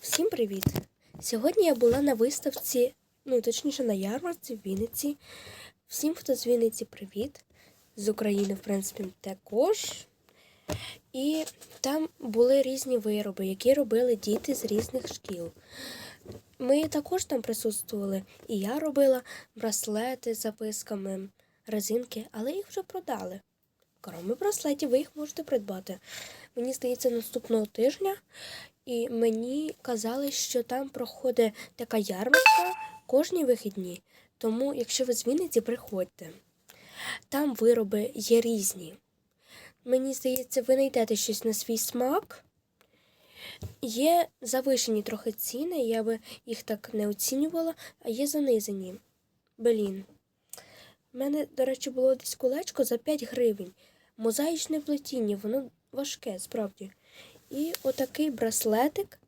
Всім привіт! Сьогодні я була на виставці, ну точніше на ярмарці в Вінниці. Всім, хто з Вінниці, привіт. З України, в принципі, також. І там були різні вироби, які робили діти з різних шкіл. Ми також там присутствували, і я робила браслети з записками, резинки, але їх вже продали. Кроме браслетів, ви їх можете придбати. Мені здається, наступного тижня. І мені казали, що там проходить така ярмарка кожні вихідні. Тому, якщо ви з Вінниці, приходьте. Там вироби є різні. Мені здається, ви знайдете щось на свій смак. Є завишені трохи ціни, я би їх так не оцінювала, а є занизені. Блін. У мене, до речі, було десь колечко за 5 гривень. Мозаїчне плетіння, воно важке, справді. І отакий браслетик